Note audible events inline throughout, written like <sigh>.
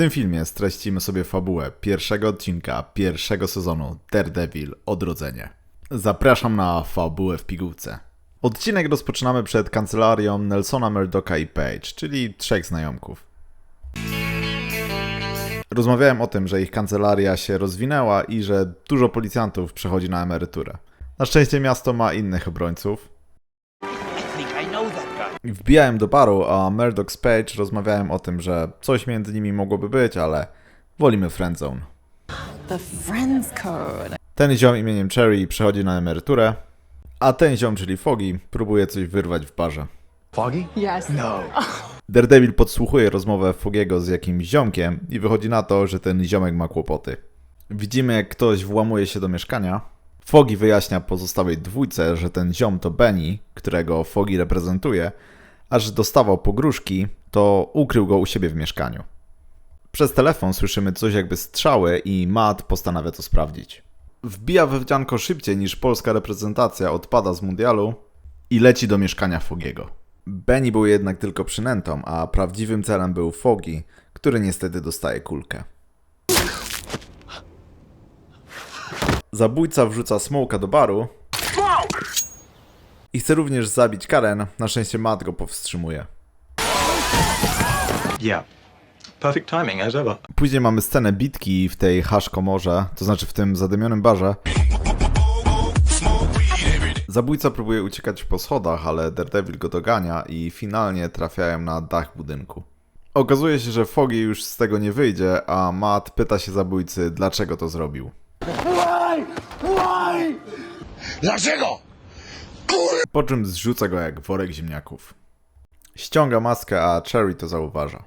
tym filmie streścimy sobie fabułę pierwszego odcinka pierwszego sezonu Daredevil Odrodzenie. Zapraszam na fabułę w pigułce. Odcinek rozpoczynamy przed kancelarią Nelsona Murdocha i Page, czyli trzech znajomków. Rozmawiałem o tym, że ich kancelaria się rozwinęła i że dużo policjantów przechodzi na emeryturę. Na szczęście miasto ma innych obrońców, Wbijałem do baru, a Murdoch z Page rozmawiałem o tym, że coś między nimi mogłoby być, ale wolimy friendzone. The Friends Code. Ten ziom imieniem Cherry przechodzi na emeryturę, a ten ziom, czyli Foggy, próbuje coś wyrwać w barze. Foggy? Yes. No. <laughs> Daredevil podsłuchuje rozmowę Fogiego z jakimś ziomkiem i wychodzi na to, że ten ziomek ma kłopoty. Widzimy, jak ktoś włamuje się do mieszkania. Fogi wyjaśnia pozostałej dwójce, że ten ziom to Benny, którego Fogi reprezentuje, a że dostawał pogróżki, to ukrył go u siebie w mieszkaniu. Przez telefon słyszymy coś jakby strzały i Matt postanawia to sprawdzić. Wbija we wdzianko szybciej niż polska reprezentacja odpada z mundialu i leci do mieszkania Fogiego. Benny był jednak tylko przynętą, a prawdziwym celem był Fogi, który niestety dostaje kulkę. Zabójca wrzuca smoka do baru i chce również zabić Karen, na szczęście Matt go powstrzymuje. Yeah. Perfect timing as ever. Później mamy scenę bitki w tej hash komorze, to znaczy w tym zadymionym barze. Zabójca próbuje uciekać po schodach, ale Daredevil go dogania i finalnie trafiają na dach budynku. Okazuje się, że Foggy już z tego nie wyjdzie, a Matt pyta się zabójcy, dlaczego to zrobił. Dlaczego? Po czym zrzuca go jak worek ziemniaków. Ściąga maskę, a Cherry to zauważa.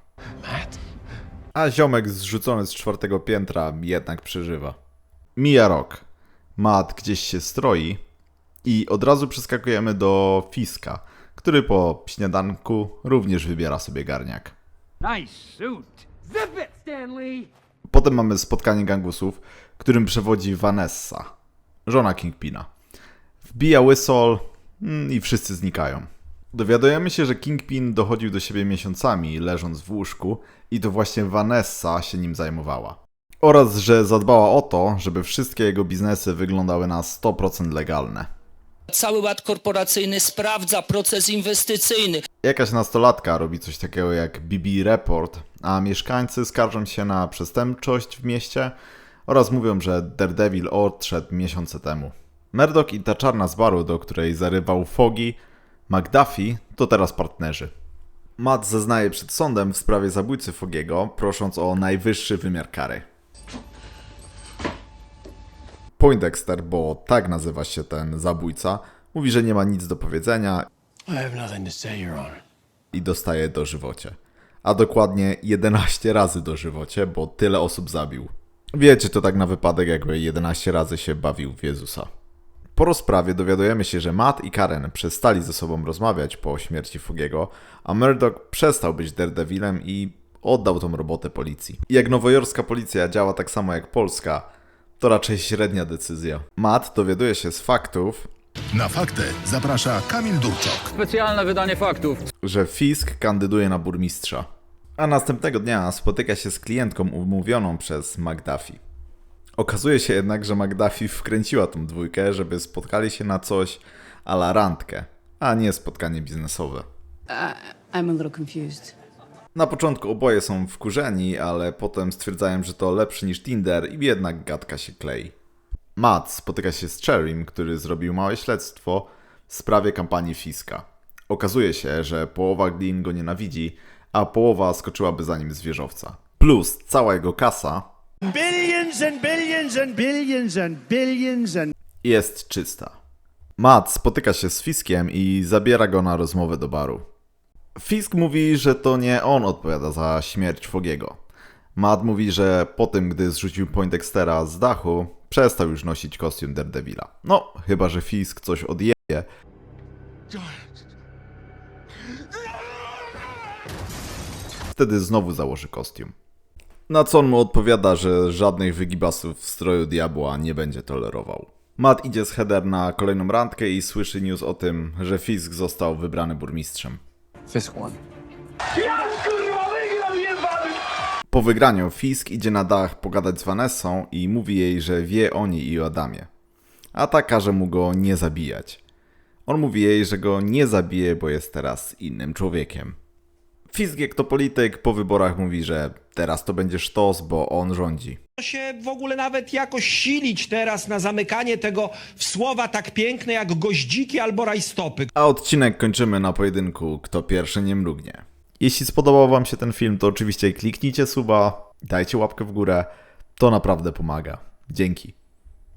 A ziomek zrzucony z czwartego piętra jednak przeżywa. Mija rok. Matt gdzieś się stroi i od razu przeskakujemy do Fiska, który po śniadanku również wybiera sobie garniak. Nice suit. Zip it, Stanley. Potem mamy spotkanie gangusów, którym przewodzi Vanessa, żona Kingpina. Wbija Whistle mm, i wszyscy znikają. Dowiadujemy się, że Kingpin dochodził do siebie miesiącami, leżąc w łóżku i to właśnie Vanessa się nim zajmowała. Oraz, że zadbała o to, żeby wszystkie jego biznesy wyglądały na 100% legalne. Cały ład korporacyjny sprawdza proces inwestycyjny. Jakaś nastolatka robi coś takiego jak BB Report, a mieszkańcy skarżą się na przestępczość w mieście oraz mówią, że Daredevil odszedł miesiące temu. Murdoch i ta czarna z baru, do której zarywał Foggy, McDuffie, to teraz partnerzy. Matt zeznaje przed sądem w sprawie zabójcy Fogiego, prosząc o najwyższy wymiar kary. Poindexter, bo tak nazywa się ten zabójca, mówi, że nie ma nic do powiedzenia i dostaje dożywocie. A dokładnie 11 razy dożywocie, bo tyle osób zabił. Wiecie, to tak na wypadek, jakby 11 razy się bawił w Jezusa. Po rozprawie dowiadujemy się, że Matt i Karen przestali ze sobą rozmawiać po śmierci Fogiego, a Murdoch przestał być Daredevilem i oddał tą robotę policji. I Jak nowojorska policja działa tak samo jak polska, to raczej średnia decyzja. Matt dowiaduje się z faktów, Na fakty zaprasza Kamil Durczok. Specjalne wydanie faktów. że Fisk kandyduje na burmistrza. A następnego dnia spotyka się z klientką umówioną przez McDuffie. Okazuje się jednak, że McDuffie wkręciła tą dwójkę, żeby spotkali się na coś a la randkę, a nie spotkanie biznesowe. I'm a little confused. Na początku oboje są wkurzeni, ale potem stwierdzają, że to lepszy niż Tinder i jednak gadka się klei. Matt spotyka się z Cherrym, który zrobił małe śledztwo w sprawie kampanii Fiska. Okazuje się, że połowa Glin go nienawidzi, a połowa skoczyłaby za nim z wieżowca. Plus cała jego kasa billions and billions and billions and billions and jest czysta. Matt spotyka się z Fiskiem i zabiera go na rozmowę do baru. Fisk mówi, że to nie on odpowiada za śmierć Fogiego. Matt mówi, że po tym, gdy zrzucił Poindextera z dachu, przestał już nosić kostium Daredevila. No, chyba, że Fisk coś odjeje. Wtedy znowu założy kostium. Na co on mu odpowiada, że żadnych wygibasów w stroju diabła nie będzie tolerował. Matt idzie z Heather na kolejną randkę i słyszy news o tym, że Fisk został wybrany burmistrzem. Fisk one. Po wygraniu Fisk idzie na dach pogadać z Vanessą i mówi jej, że wie o niej i o Adamie. A ta każe mu go nie zabijać. On mówi jej, że go nie zabije, bo jest teraz innym człowiekiem. Jak to polityk po wyborach mówi, że teraz to będzie sztos, bo on rządzi. się w ogóle nawet jakoś silić teraz na zamykanie tego w słowa tak piękne jak goździki albo rajstopy. A odcinek kończymy na pojedynku Kto pierwszy nie mrugnie. Jeśli spodobał Wam się ten film, to oczywiście kliknijcie suba, dajcie łapkę w górę. To naprawdę pomaga. Dzięki.